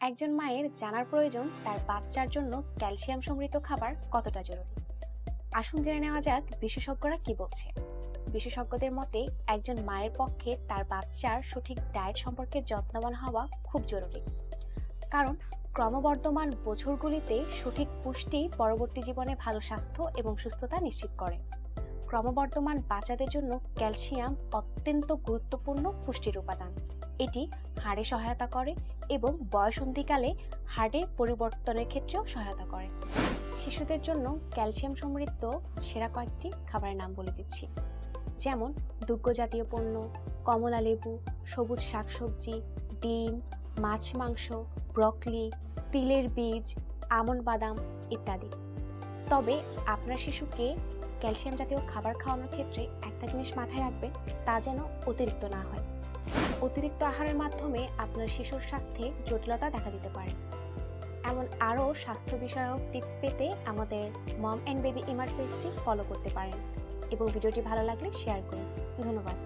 একজন মায়ের জানার প্রয়োজন তার বাচ্চার জন্য ক্যালসিয়াম সমৃদ্ধ খাবার কতটা জরুরি? আসুন জেনে নেওয়া যাক বিশেষজ্ঞরা কি বলছে। বিশেষজ্ঞদের মতে, একজন মায়ের পক্ষে তার বাচ্চার সঠিক ডায়েট সম্পর্কে যত্নবান হওয়া খুব জরুরি। কারণ, ক্রমবর্ধমান বছরগুলিতে সঠিক পুষ্টি পরবর্তী জীবনে ভালো স্বাস্থ্য এবং সুস্থতা নিশ্চিত করে। ক্রমবর্ধমান বাচ্চাদের জন্য ক্যালসিয়াম অত্যন্ত গুরুত্বপূর্ণ পুষ্টির উপাদান। এটি হাড়ে সহায়তা করে এবং বয়সন্ধিকালে হাড়ে পরিবর্তনের ক্ষেত্রেও সহায়তা করে। শিশুদের জন্য ক্যালসিয়াম সমৃদ্ধ সেরা কয়েকটি খাবারের নাম বলে দিচ্ছি। যেমন দুগ্ধ জাতীয় পণ্য, কমলা লেবু, সবুজ শাকসবজি, ডিম, মাছ মাংস, ব্রকলি, তিলের বীজ আমন্ড বাদাম ইত্যাদি। তবে আপনার শিশুকে ক্যালসিয়াম জাতীয় খাবার খাওয়ানোর ক্ষেত্রে একটা জিনিস মাথায় রাখবেন, তা যেন অতিরিক্ত না হয়। অতিরিক্ত আহারের মাধ্যমে আপনার শিশুর স্বাস্থ্যে জটিলতা দেখা দিতে পারে। এমন আরও স্বাস্থ্য বিষয়ক টিপস পেতে আমাদের মম অ্যান্ড বেবি ইমার পেজটি ফলো করতে পারেন এবং ভিডিওটি ভালো লাগলে শেয়ার করুন। ধন্যবাদ।